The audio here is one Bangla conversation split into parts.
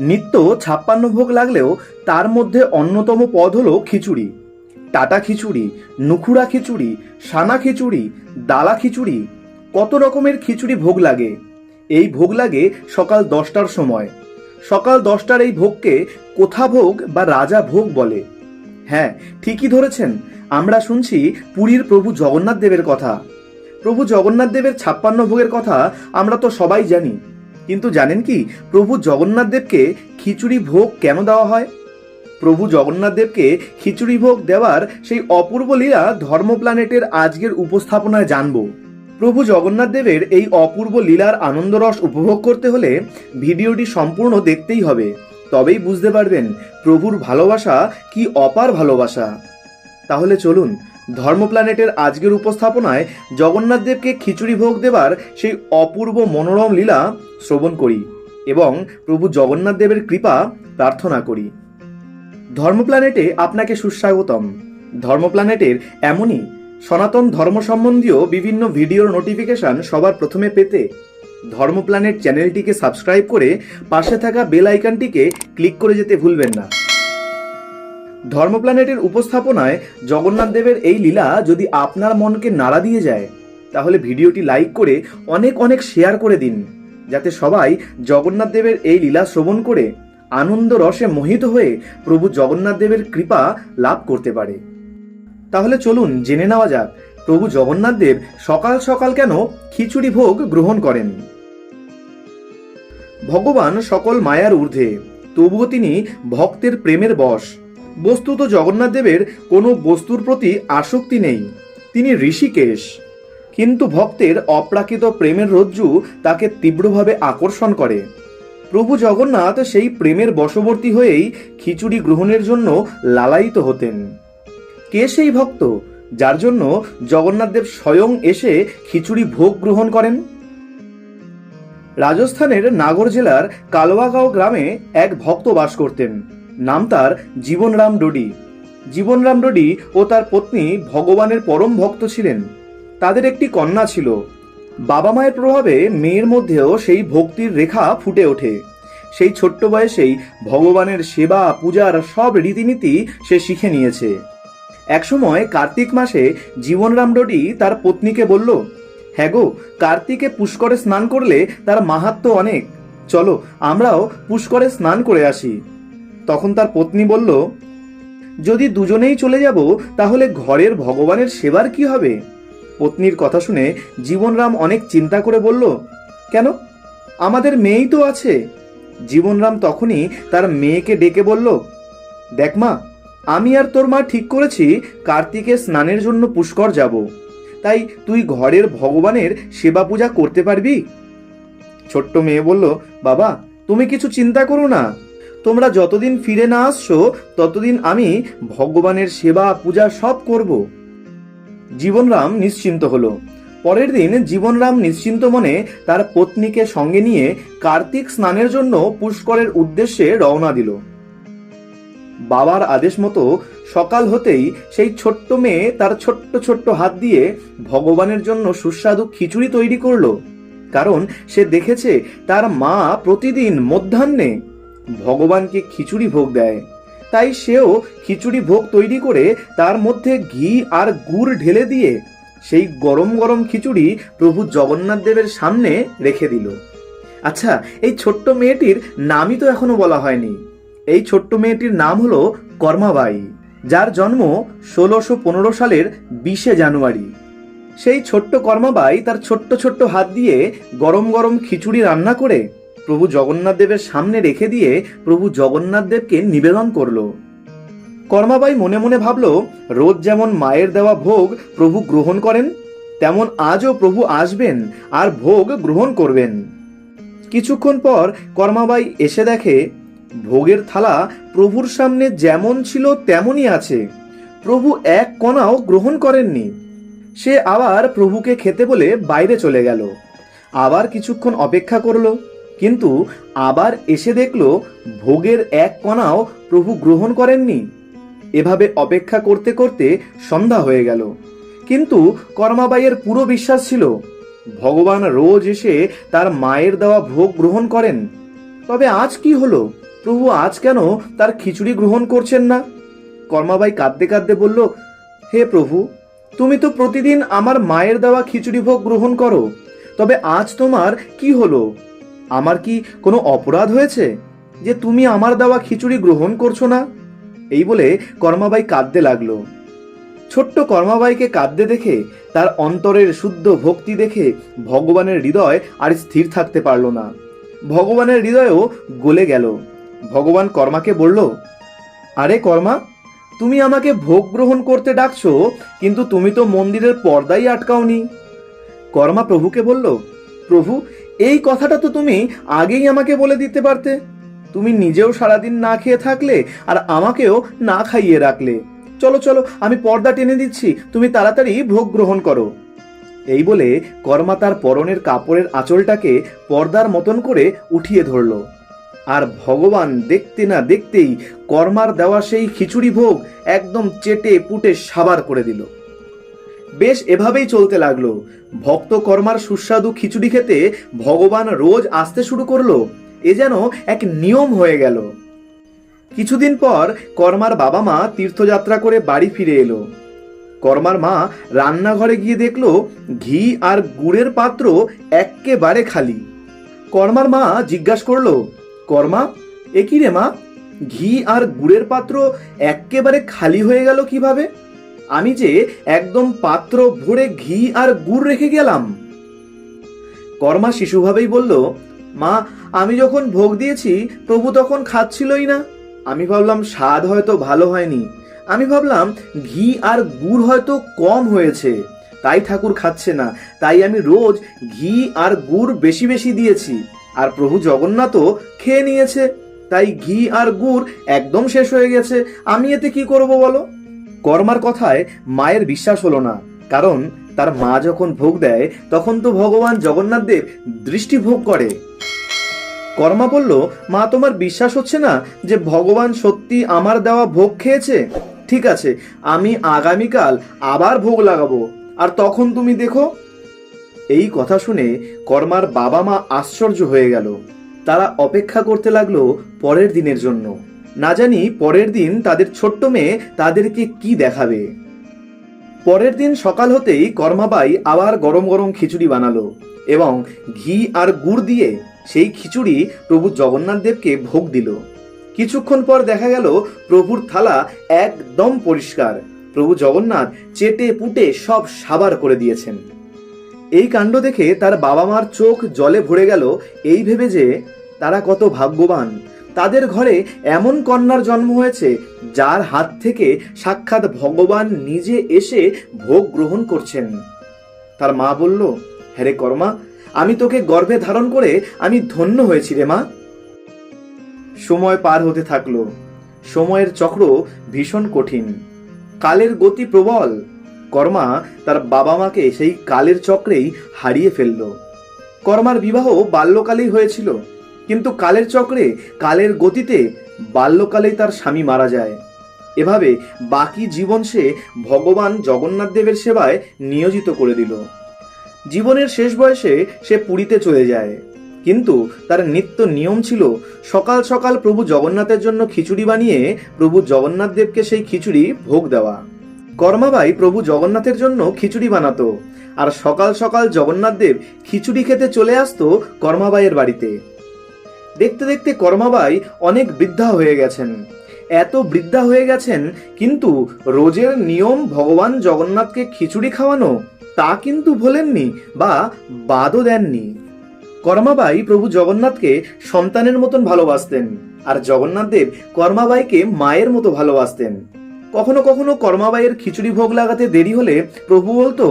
নিত্য ছাপ্পান্ন ভোগ লাগলেও তার মধ্যে অন্যতম পদ হলো খিচুড়ি। টাটা খিচুড়ি নুখুরা খিচুড়ি, সানা খিচুড়ি, দালা খিচুড়ি, কত রকমের খিচুড়ি ভোগ লাগে। এই ভোগ লাগে সকাল দশটার সময়। সকাল দশটার এই ভোগকে কোথা ভোগ বা রাজা ভোগ বলে। হ্যাঁ ঠিকই ধরেছেন। আমরা শুনছি পুরীর প্রভু জগন্নাথ দেবের কথা। প্রভু জগন্নাথ দেবের ছাপ্পান্ন ভোগের কথা আমরা তো সবাই জানি। কিন্তু জানেন কি, প্রভু জগন্নাথ দেবকে খিচুড়ি ভোগ কেন দেওয়া হয়? প্রভু জগন্নাথ দেবকে খিচুড়ি ভোগ দেওয়ার সেই অপূর্ব লীলা ধর্ম প্ল্যানেটের আজকের উপস্থাপনায় জানব। প্রভু জগন্নাথ দেবের এই অপূর্ব লীলার আনন্দরস উপভোগ করতে হলে ভিডিওটি সম্পূর্ণ দেখতেই হবে। তবেই বুঝতে পারবেন প্রভুর ভালোবাসা কি অপার ভালোবাসা। তাহলে চলুন ধর্ম প্ল্যানেটের আজকের উপস্থাপনায় জগন্নাথ দেবকে খিচুড়ি ভোগ দেবার সেই অপূর্ব মনোরম লীলা শ্রবণ করি এবং প্রভু জগন্নাথ দেবের কৃপা প্রার্থনা করি। ধর্ম প্ল্যানেটে আপনাকে সুস্বাগতম। ধর্ম প্ল্যানেটের এমনই সনাতন ধর্ম সম্বন্ধীয় বিভিন্ন ভিডিওর নোটিফিকেশন সবার প্রথমে পেতে ধর্ম প্ল্যানেট চ্যানেলটিকে সাবস্ক্রাইব করে পাশে থাকা বেল আইকনটিকে ক্লিক করে যেতে ভুলবেন না। ধর্ম প্ল্যানেটের উপস্থাপনায় জগন্নাথ দেবের এই লীলা যদি আপনার মনকে নাড়া দিয়ে যায়, তাহলে ভিডিওটি লাইক করে অনেক অনেক শেয়ার করে দিন, যাতে সবাই জগন্নাথ দেবের এই লীলা শ্রবণ করে আনন্দ রসে মোহিত হয়ে প্রভু জগন্নাথ দেবের কৃপা লাভ করতে পারে। তাহলে চলুন জেনে নেওয়া যাক, প্রভু জগন্নাথ দেব সকাল সকাল কেন খিচুড়ি ভোগ গ্রহণ করেন? ভগবান সকল মায়ার ঊর্ধ্বে, তবুও তিনি ভক্তের প্রেমের বশ। বস্তুত জগন্নাথ দেবের কোনো বস্তুর প্রতি আসক্তি নেই। তিনি ঋষিকেশ। কিন্তু ভক্তের অপ্রাকৃত প্রেমের রজ্জু তাকে তীব্রভাবে আকর্ষণ করে। প্রভু জগন্নাথ সেই প্রেমের বশবর্তী হয়েই খিচুড়ি গ্রহণের জন্য লালায়িত হতেন। কে সেই ভক্ত যার জন্য জগন্নাথদেব স্বয়ং এসে খিচুড়ি ভোগ গ্রহণ করেন? রাজস্থানের নাগর জেলার কালওয়াগাঁও গ্রামে এক ভক্ত বাস করতেন। নাম তার জীবনরাম ডোডি। জীবনরাম ডোডি ও তার পত্নী ভগবানের পরম ভক্ত ছিলেন। তাদের একটি কন্যা ছিল। বাবা মায়ের প্রভাবে মেয়ের মধ্যেও সেই ভক্তির রেখা ফুটে ওঠে। সেই ছোট্ট বয়সেই ভগবানের সেবা পূজার সব রীতিনীতি সে শিখে নিয়েছে। একসময় কার্তিক মাসে জীবনরাম ডোডি তার পত্নীকে বলল হ্যাঁ গো, কার্তিকে পুষ্করে স্নান করলে তার মাহাত্ম অনেক। চলো আমরাও পুষ্করে স্নান করে আসি। তখন তার পত্নী বলল, যদি দুজনেই চলে যাব, তাহলে ঘরের ভগবানের সেবার কি হবে? পত্নীর কথা শুনে জীবনরাম অনেক চিন্তা করে বলল, কেন? আমাদের মেয়েই তো আছে। জীবনরাম তখনই তার মেয়েকে ডেকে বলল, দেখ মা, আমি আর তোর মা ঠিক করেছি, কার্তিকে স্নানের জন্য পুষ্কর যাব। তাই তুই ঘরের ভগবানের সেবা পূজা করতে পারবি? ছোট্ট মেয়ে বলল, বাবা, তুমি কিছু চিন্তা করো না। তোমরা যতদিন ফিরে না আসছো, ততদিন আমি ভগবানের সেবা, পূজা সব করব। জীবনরাম নিশ্চিন্ত হলো। পরের দিন জীবনরাম নিশ্চিন্ত মনে তার পত্নীকে সঙ্গে নিয়ে কার্তিক স্নানের জন্য পুষ্করের উদ্দেশ্যে রওনা দিল। বাবার আদেশ মতো সকাল হতেই সেই ছোট্ট মেয়ে তার ছোট্ট ছোট্ট হাত দিয়ে ভগবানের জন্য সুস্বাদু খিচুড়ি তৈরি করল। কারণ সে দেখেছে তার মা প্রতিদিন মধ্যাহ্নে ভগবানকে খিচুড়ি ভোগ দেয়। তাই সেও খিচুড়ি ভোগ তৈরি করে তার মধ্যে ঘি আর গুড় ঢেলে দিয়ে সেই গরম গরম খিচুড়ি প্রভু জগন্নাথ দেবের সামনে রেখে দিল। আচ্ছা এই ছোট্ট মেয়েটির নামই তো এখনও বলা হয়নি। এই ছোট্ট মেয়েটির নাম হলো কর্মাবাই, যার জন্ম ষোলোশো পনেরো সালের বিশে জানুয়ারি। সেই ছোট্ট কর্মাবাই তার ছোট্ট ছোট্ট হাত দিয়ে গরম গরম খিচুড়ি রান্না করে প্রভু জগন্নাথ দেবের সামনে রেখে দিয়ে প্রভু জগন্নাথ দেবকে নিবেদন করল। কর্মাবাই মনে মনে ভাবল, রোজ যেমন মায়ের দেওয়া ভোগ প্রভু গ্রহণ করেন, তেমন আজও প্রভু আসবেন আর ভোগ গ্রহণ করবেন। কিছুক্ষণ পর কর্মাবাই এসে দেখে, ভোগের থালা প্রভুর সামনে যেমন ছিল তেমনই আছে। প্রভু এক কণাও গ্রহণ করেননি। সে আবার প্রভুকে খেতে বলে বাইরে চলে গেল। আবার কিছুক্ষণ অপেক্ষা করল। কিন্তু আবার এসে দেখল ভোগের এক কণাও প্রভু গ্রহণ করেননি। এভাবে অপেক্ষা করতে করতে সন্ধ্যা হয়ে গেল। কিন্তু কর্মাবাইয়ের পুরো বিশ্বাস ছিল, ভগবান রোজ এসে তার মায়ের দেওয়া ভোগ গ্রহণ করেন। তবে আজ কি হলো? প্রভু আজ কেন তার খিচুড়ি গ্রহণ করছেন না? কর্মাবাই কাঁদতে কাঁদতে বলল, হে প্রভু, তুমি তো প্রতিদিন আমার মায়ের দেওয়া খিচুড়ি ভোগ গ্রহণ করো। তবে আজ তোমার কি হলো? আমার কি কোনো অপরাধ হয়েছে? যে তুমি আমার দেওয়া খিচুড়ি গ্রহণ করছ না? এই বলে কর্মাবাই কাঁদতে লাগল। ছোট্ট কর্মাবাইকে কাঁদতে দেখে, তার অন্তরের শুদ্ধ ভক্তি দেখে ভগবানের হৃদয় আর স্থির থাকতে পারল না। ভগবানের হৃদয়ও গলে গেল। ভগবান কর্মাকে বলল, আরে কর্মা, তুমি আমাকে ভোগ গ্রহণ করতে ডাকছো, কিন্তু তুমি তো মন্দিরের পর্দাই আটকাওনি। কর্মা প্রভুকে বলল, প্রভু এই কথাটা তো তুমি আগেই আমাকে বলে দিতে পারতে। তুমি নিজেও সারাদিন না খেয়ে থাকলে আর আমাকেও না খাইয়ে রাখলে। চলো চলো, আমি পর্দা টেনে দিচ্ছি, তুমি তাড়াতাড়ি ভোগ গ্রহণ করো। এই বলে কর্মা তার পরনের কাপড়ের আঁচলটাকে পর্দার মতন করে উঠিয়ে ধরল। আর ভগবান দেখতে না দেখতেই কর্মার দেওয়া সেই খিচুড়ি ভোগ একদম চেটে পুটে সাবার করে দিল। বেশ এভাবেই চলতে লাগল। ভক্ত কর্মার সুস্বাদু খিচুড়ি খেতে ভগবান রোজ আসতে শুরু করল। এ যেন এক নিয়ম হয়ে গেল। কিছুদিন পর কর্মার বাবা মা তীর্থযাত্রা করে বাড়ি ফিরে এলো। কর্মার মা রান্নাঘরে গিয়ে দেখল ঘি আর গুড়ের পাত্র এক্কেবারে খালি। কর্মার মা জিজ্ঞাসা করল, কর্মা, এ কি রে মা? ঘি আর গুড়ের পাত্র এক্কেবারে খালি হয়ে গেল কীভাবে? আমি যে একদম পাত্র ভরে ঘি আর গুড় রেখে গেলাম। কর্মা শিশুভাবেই বলল, মা, আমি যখন ভোগ দিয়েছি, প্রভু তখন খাচ্ছিলই না। আমি ভাবলাম, স্বাদ হয়তো ভালো হয়নি। আমি ভাবলাম, ঘি আর গুড় হয়তো কম হয়েছে। তাই ঠাকুর খাচ্ছে না। তাই আমি রোজ ঘি আর গুড় বেশি বেশি দিয়েছি। আর প্রভু জগন্নাথও খেয়ে নিয়েছে। তাই ঘি আর গুড় একদম শেষ হয়ে গেছে। আমি এতে কি করব বলো? কর্মার কথায় মায়ের বিশ্বাস হলো না। কারণ তার মা যখন ভোগ দেয়, তখন তো ভগবান জগন্নাথ দেব দৃষ্টি ভোগ করে। কর্মা বলল, মা, তোমার বিশ্বাস হচ্ছে না যে ভগবান সত্যি আমার দেওয়া ভোগ খেয়েছে? ঠিক আছে, আমি আগামীকাল আবার ভোগ লাগাবো। আর তখন তুমি দেখো। এই কথা শুনে কর্মার বাবা মা আশ্চর্য হয়ে গেল। তারা অপেক্ষা করতে লাগল পরের দিনের জন্য। না জানি পরের দিন তাদের ছোট্ট মেয়ে তাদেরকে কি দেখাবে। পরের দিন সকাল হতেই কর্মাবাই আবার গরম গরম খিচুড়ি বানালো এবং ঘি আর গুড় দিয়ে সেই খিচুড়ি প্রভু জগন্নাথ দেবকে ভোগ দিল। কিছুক্ষণ পর দেখা গেল প্রভুর থালা একদম পরিষ্কার। প্রভু জগন্নাথ চেটে পুটে সব সাবার করে দিয়েছেন। এই কাণ্ড দেখে তার বাবা মার চোখ জলে ভরে গেল, এই ভেবে যে তারা কত ভাগ্যবান। তাদের ঘরে এমন কন্যার জন্ম হয়েছে, যার হাত থেকে সাক্ষাৎ ভগবান নিজে এসে ভোগ গ্রহণ করছেন। তার মা বলল হ্যারে কর্মা, আমি তোকে গর্ভে ধারণ করে আমি ধন্য হয়েছি রে মা। সময় পার হতে থাকল। সময়ের চক্র ভীষণ কঠিন। কালের গতি প্রবল। কর্মা তার বাবা মাকে সেই কালের চক্রেই হারিয়ে ফেলল। কর্মার বিবাহ বাল্যকালেই হয়েছিল। কিন্তু কালের চক্রে, কালের গতিতে বাল্যকালেই তার স্বামী মারা যায়। এভাবে বাকি জীবন সে ভগবান জগন্নাথ দেবের সেবায় নিয়োজিত করে দিল। জীবনের শেষ বয়সে সে পুরীতে চলে যায়। কিন্তু তার নিত্য নিয়ম ছিল, সকাল সকাল প্রভু জগন্নাথের জন্য খিচুড়ি বানিয়ে প্রভু জগন্নাথ দেবকে সেই খিচুড়ি ভোগ দেওয়া। কর্মাবাই প্রভু জগন্নাথের জন্য খিচুড়ি বানাতো, আর সকাল সকাল জগন্নাথ দেব খিচুড়ি খেতে চলে আসতো কর্মাবাইয়ের বাড়িতে। দেখতে দেখতে কর্মাবাই অনেক বৃদ্ধা হয়ে গেছেন। এত বৃদ্ধা হয়ে গেছেন, কিন্তু রোজের নিয়ম ভগবান জগন্নাথকে খিচুড়ি খাওয়ানো, তা কিন্তু ভোলেননি বা বাদও দেননি। কর্মাবাই প্রভু জগন্নাথকে সন্তানের মতন ভালোবাসতেন, আর জগন্নাথ দেব কর্মাবাইকে মায়ের মতো ভালোবাসতেন। কখনো কখনো কর্মাবাইয়ের খিচুড়ি ভোগ লাগাতে দেরি হলে প্রভু বলতো,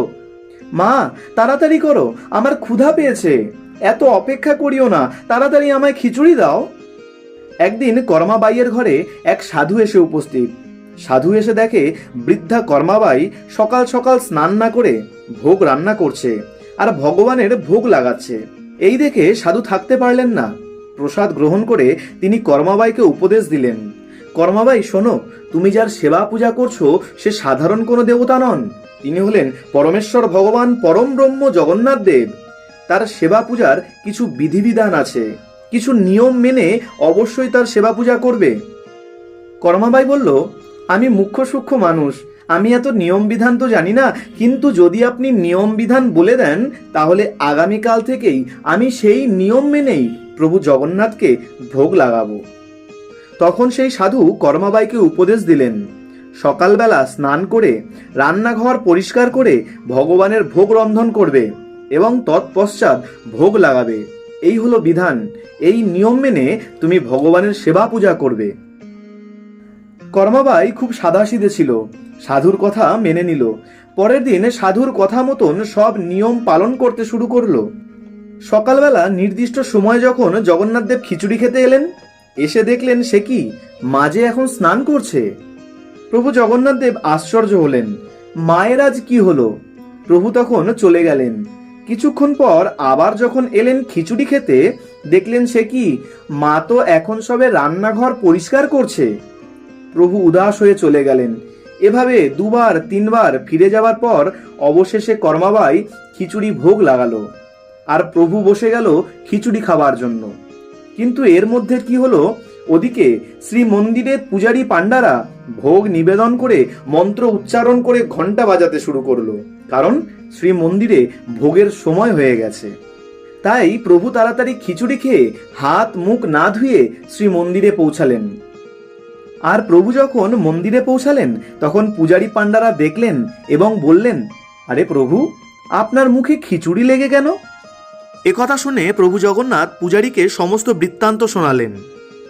মা, তাড়াতাড়ি করো, আমার ক্ষুধা পেয়েছে। এত অপেক্ষা করিও না, তাড়াতাড়ি আমায় খিচুড়ি দাও। একদিন কর্মাবাইয়ের ঘরে এক সাধু এসে উপস্থিত। সাধু এসে দেখে বৃদ্ধা কর্মাবাই সকাল সকাল স্নান না করে ভোগ রান্না করছে আর ভগবানের ভোগ লাগাচ্ছে। এই দেখে সাধু থাকতে পারলেন না। প্রসাদ গ্রহণ করে তিনি কর্মাবাইকে উপদেশ দিলেন। কর্মাবাই শোনো, তুমি যার সেবা পূজা করছ সে সাধারণ কোনো দেবতা নন। তিনি হলেন পরমেশ্বর ভগবান পরম ব্রহ্ম জগন্নাথ দেব। তার সেবা পূজার কিছু বিধিবিধান আছে। কিছু নিয়ম মেনে অবশ্যই তার সেবা পূজা করবে। কর্মাবাই বলল, আমি মুখ্য সূক্ষ্ম মানুষ। আমি এত নিয়ম বিধান তো জানি না, কিন্তু যদি আপনি নিয়ম বিধান বলে দেন, তাহলে আগামীকাল থেকেই আমি সেই নিয়ম মেনেই প্রভু জগন্নাথকে ভোগ লাগাবো। তখন সেই সাধু কর্মাবাইকে উপদেশ দিলেন। সকালবেলা স্নান করে, রান্নাঘর পরিষ্কার করে ভগবানের ভোগ রন্ধন করবে। এবং তৎপশ্চাৎ ভোগ লাগাবে। এই হলো বিধান। এই নিয়ম মেনে তুমি ভগবানের সেবা পূজা করবে। কর্মাবাই খুব সাদাসিদে ছিল। সাধুর কথা মেনে নিল। পরের দিন সাধুর কথা মতন সব নিয়ম পালন করতে শুরু করল। সকালবেলা নির্দিষ্ট সময় যখন জগন্নাথদেব খিচুড়ি খেতে এলেন, এসে দেখলেন সে কি, মাঝে এখন স্নান করছে। প্রভু জগন্নাথদেব আশ্চর্য হলেন, মায়ের আজ কি হলো? প্রভু তখন চলে গেলেন। কিছুক্ষণ পর আবার যখন এলেন খিচুড়ি খেতে, দেখলেন সে কি? মা তো এখন সবে রান্নাঘর পরিষ্কার করছে। প্রভু উদাস হয়ে চলে গেলেন। এভাবে দুবার, তিনবার ফিরে যাওয়ার পর অবশেষে কর্মাবাই খিচুড়ি ভোগ লাগালো। আর প্রভু বসে গেল খিচুড়ি খাবার জন্য। কিন্তু এর মধ্যে কি হলো? ওদিকে শ্রী মন্দিরের পূজারী পাণ্ডারা ভোগ নিবেদন করে, মন্ত্র উচ্চারণ করে ঘণ্টা বাজাতে শুরু করল। কারণ শ্রী মন্দিরে ভোগের সময় হয়ে গেছে। তাই প্রভু তাড়াতাড়ি খিচুড়ি খেয়ে হাত মুখ না ধুয়ে শ্রী মন্দিরে পৌঁছালেন। আর প্রভু যখন মন্দিরে পৌঁছালেন, তখন পূজারী পাণ্ডারা দেখলেন এবং বললেন, আরে প্রভু, আপনার মুখে খিচুড়ি লেগে কেন? একথা শুনে প্রভু জগন্নাথ পূজারীকে সমস্ত বৃত্তান্ত শোনালেন।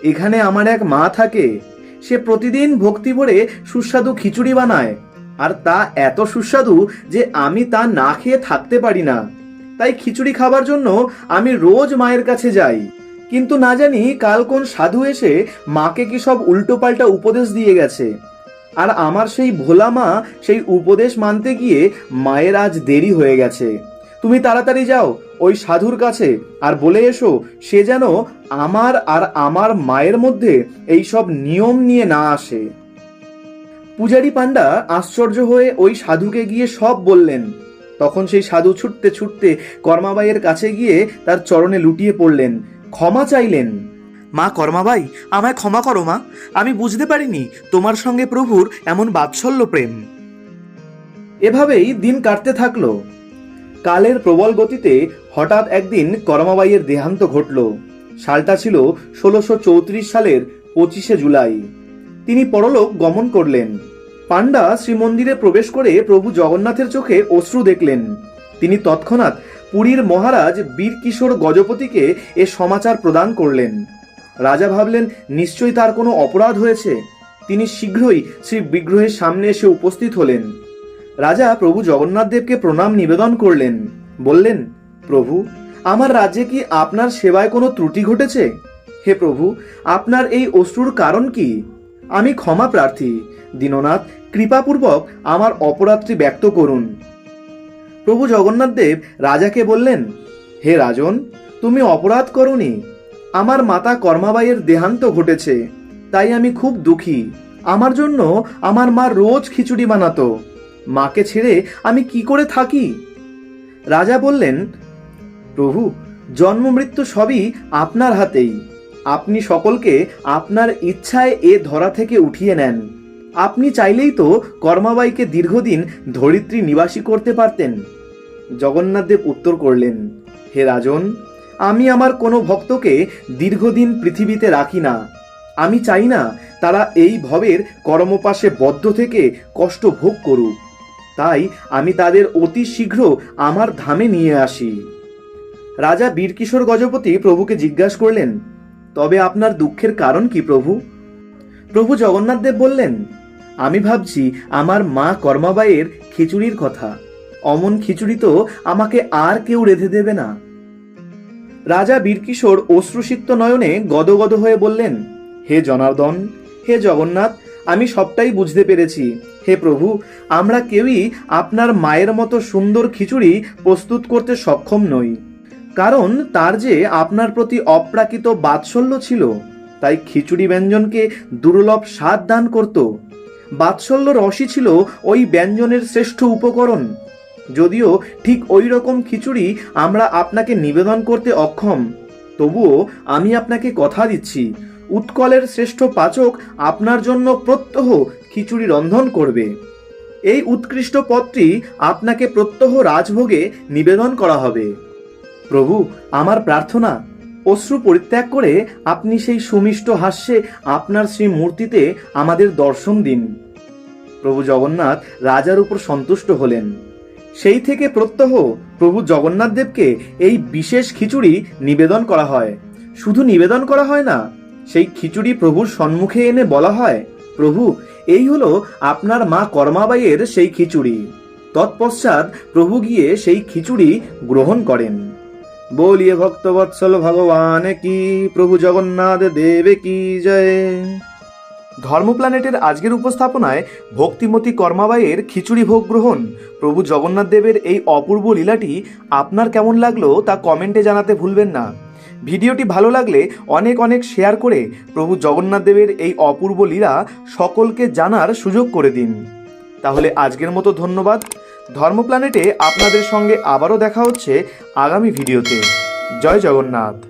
এখানে আমার এক মা থাকে, সে প্রতিদিন ভক্তি ভরে সুস্বাদু খিচুড়ি বানায়। আর তা এত সুস্বাদু যে আমি তা না খেয়ে থাকতে পারি না। তাই খিচুড়ি খাবার জন্য আমি রোজ মায়ের কাছে যাই। কিন্তু না জানি কাল কোন সাধু এসে মাকে কি সব উল্টোপাল্টা উপদেশ দিয়ে গেছে। আর আমার সেই ভোলা মা সেই উপদেশ মানতে গিয়ে মায়ের আজ দেরি হয়ে গেছে। তুমি তাড়াতাড়ি যাও, ওই সাধুর কাছে, আর বলে এসো, সে যেন আমার আর আমার মায়ের মধ্যে এই সব নিয়ম নিয়ে না আসে। পূজারী পাণ্ডা আশ্চর্য হয়ে ওই সাধুকে গিয়ে সব বললেন। তখন সেই সাধু ছুটতে ছুটতে কর্মাবাইয়ের কাছে গিয়ে তার চরণে লুটিয়ে পড়লেন। ক্ষমা চাইলেন। মা কর্মাবাই আমায় ক্ষমা করো মা। আমি বুঝতে পারিনি তোমার সঙ্গে প্রভুর এমন বাৎসল্য প্রেম। এভাবেই দিন কাটতে থাকল। কালের প্রবল গতিতে হঠাৎ একদিন করমাবাইয়ের দেহান্ত ঘটল। সালটা ছিল ষোলোশো চৌত্রিশ সালের পঁচিশে জুলাই। তিনি পরলোক গমন করলেন। পাণ্ডা শ্রীমন্দিরে প্রবেশ করে প্রভু জগন্নাথের চোখে অশ্রু দেখলেন। তিনি তৎক্ষণাৎ পুরীর মহারাজ বীরকিশোর গজপতিকে এ সমাচার প্রদান করলেন। রাজা ভাবলেন, নিশ্চয়ই তার কোনো অপরাধ হয়েছে? তিনি শীঘ্রই শ্রী বিগ্রহের সামনে এসে উপস্থিত হলেন। রাজা প্রভু জগন্নাথ দেবকে প্রণাম নিবেদন করলেন। বললেন, প্রভু, আমার রাজ্যে কি আপনার সেবায় কোনো ত্রুটি ঘটেছে? হে প্রভু, আপনার এই অশ্রুর কারণ কি? আমি ক্ষমা প্রার্থী। দীননাথ, কৃপাপূর্বক আমার অপরাধটি ব্যক্ত করুন। প্রভু জগন্নাথ দেব রাজাকে বললেন, হে রাজন, তুমি অপরাধ করনি। আমার মাতা কর্মাবাইয়ের দেহান্ত ঘটেছে, তাই আমি খুব দুঃখী। আমার জন্য আমার মা রোজ খিচুড়ি বানাতো। মাকে ছেড়ে আমি কি করে থাকি? রাজা বললেন, প্রভু, জন্ম মৃত্যু সবই আপনার হাতেই। আপনি সকলকে আপনার ইচ্ছায় এ ধরা থেকে উঠিয়ে নেন। আপনি চাইলেই তো কর্মাবাইকে দীর্ঘদিন ধরিত্রী নিবাসী করতে পারতেন। জগন্নাথদেব উত্তর করলেন, হে রাজন, আমি আমার কোনো ভক্তকে দীর্ঘদিন পৃথিবীতে রাখি না। আমি চাই না তারা এই ভবের কর্মপাশে বদ্ধ থেকে কষ্ট ভোগ করুক। তাই আমি তাদের অতি শীঘ্র আমার ধামে নিয়ে আসি। রাজা বীরকিশোর গজপতি প্রভুকে জিজ্ঞাসা করলেন, তবে আপনার দুঃখের কারণ কি প্রভু? প্রভু জগন্নাথদেব বললেন আমি ভাবছি আমার মা কর্মাবাইয়ের খিচুড়ির কথা। অমন খিচুড়ি তো আমাকে আর কেউ রেধে দেবে না। রাজা বীরকিশোর অশ্রুসিক্ত নয়নে গদগদ হয়ে বললেন, হে জনার্দন, হে জগন্নাথ, আমি সবটাই বুঝতে পেরেছি। হে প্রভু, আমরা কেউই আপনার মায়ের মতো সুন্দর খিচুড়ি প্রস্তুত করতে সক্ষম নই। কারণ তার যে আপনার প্রতি অপ্রাকৃত বাৎসল্য ছিল, তাই খিচুড়ি ব্যঞ্জনকে দুর্লভ স্বাদ দান করত। বাৎসল্য রসই ছিল ওই ব্যঞ্জনের শ্রেষ্ঠ উপকরণ। যদিও ঠিক ওই রকম খিচুড়ি আমরা আপনাকে নিবেদন করতে অক্ষম, তবুও আমি আপনাকে কথা দিচ্ছি, উৎকলের শ্রেষ্ঠ পাচক আপনার জন্য প্রত্যহ খিচুড়ি রন্ধন করবে। এই উৎকৃষ্ট পদটি আপনাকে প্রত্যহ রাজভোগে নিবেদন করা হবে। প্রভু, আমার প্রার্থনা অশ্রু পরিত্যাগ করে আপনি সেই সুমিষ্ট হাস্যে আপনার সেই মূর্তিতে আমাদের দর্শন দিন। প্রভু জগন্নাথ রাজার উপর সন্তুষ্ট হলেন। সেই থেকে প্রত্যহ প্রভু জগন্নাথ দেবকে এই বিশেষ খিচুড়ি নিবেদন করা হয়। শুধু নিবেদন করা হয় না, সেই খিচুড়ি প্রভুর সম্মুখে এনে বলা হয়, প্রভু, এই হলো আপনার মা কর্মাবাইয়ের সেই খিচুড়ি। তৎপশ্চাৎ প্রভু গিয়ে সেই খিচুড়ি গ্রহণ করেন। বলিয়ে ভক্তবৎসল ভগবান কি? প্রভু জগন্নাথ দেবে কি জয়? ধর্ম প্ল্যানেটের আজকের উপস্থাপনায় ভক্তিমতী কর্মাবাইয়ের খিচুড়ি ভোগ গ্রহণ। প্রভু জগন্নাথ দেবের এই অপূর্ব লীলাটি আপনার কেমন লাগল তা কমেন্টে জানাতে ভুলবেন না। ভিডিওটি ভালো লাগলে অনেক অনেক শেয়ার করে প্রভু জগন্নাথ দেবের এই অপূর্ব লীলা সকলকে জানার সুযোগ করে দিন। তাহলে আজকের মতো ধন্যবাদ। ধর্ম প্ল্যানেটে আপনাদের সঙ্গে আবারও দেখা হচ্ছে আগামী ভিডিওতে। জয় জগন্নাথ।